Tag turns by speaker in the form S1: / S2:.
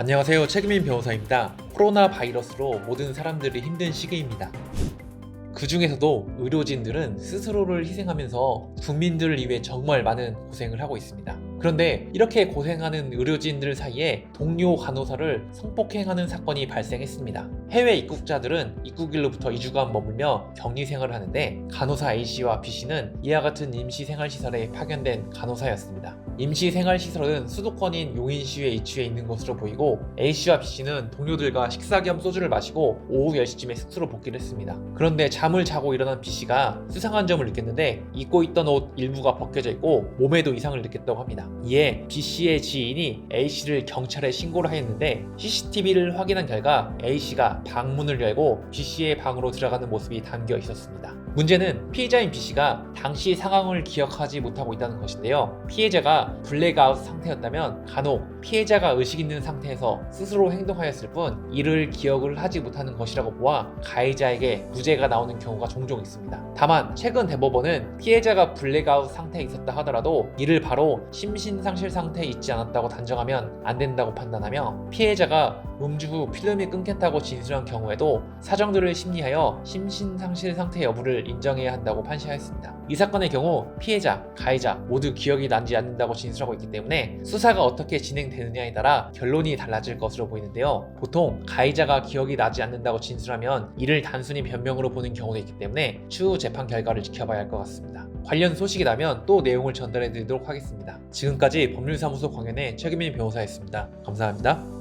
S1: 안녕하세요. 책임인 변호사입니다. 코로나 바이러스로 모든 사람들이 힘든 시기입니다. 그 중에서도 의료진들은 스스로를 희생하면서 국민들을 위해 정말 많은 고생을 하고 있습니다. 그런데 이렇게 고생하는 의료진들 사이에 동료 간호사를 성폭행하는 사건이 발생했습니다. 해외 입국자들은 입국일로부터 2주간 머물며 격리 생활을 하는데 간호사 A씨와 B씨는 이와 같은 임시생활시설에 파견된 간호사였습니다. 임시생활시설은 수도권인 용인시에 위치해 있는 것으로 보이고 A씨와 B씨는 동료들과 식사 겸 소주를 마시고 오후 10시쯤에 숙소로 복귀를 했습니다. 그런데 잠을 자고 일어난 B씨가 수상한 점을 느꼈는데 입고 있던 옷 일부가 벗겨져 있고 몸에도 이상을 느꼈다고 합니다. 이에 B씨의 지인이 A씨를 경찰에 신고를 하였는데 CCTV를 확인한 결과 A씨가 방문을 열고 B씨의 방으로 들어가는 모습이 담겨 있었습니다. 문제는 피해자인 B씨가 당시 상황을 기억하지 못하고 있다는 것인데요. 피해자가 블랙아웃 상태였다면 간혹 피해자가 의식 있는 상태에서 스스로 행동하였을 뿐 이를 기억을 하지 못하는 것이라고 보아 가해자에게 무죄가 나오는 경우가 종종 있습니다. 다만 최근 대법원은 피해자가 블랙아웃 상태에 있었다 하더라도 이를 바로 심신상실 상태에 있지 않았다고 단정하면 안 된다고 판단하며 피해자가 음주 후 필름이 끊겼다고 진술한 경우에도 사정들을 심리하여 심신상실 상태 여부를 인정해야 한다고 판시하였습니다. 이 사건의 경우 피해자, 가해자 모두 기억이 나지 않는다고 진술하고 있기 때문에 수사가 어떻게 진행되느냐에 따라 결론이 달라질 것으로 보이는데요. 보통 가해자가 기억이 나지 않는다고 진술하면 이를 단순히 변명으로 보는 경우 도 있기 때문에 추후 재판 결과를 지켜봐야 할 것 같습니다. 관련 소식이 나면 또 내용을 전달해 드리도록 하겠습니다. 지금까지 법률사무소 광연의 최금민 변호사였습니다. 감사합니다.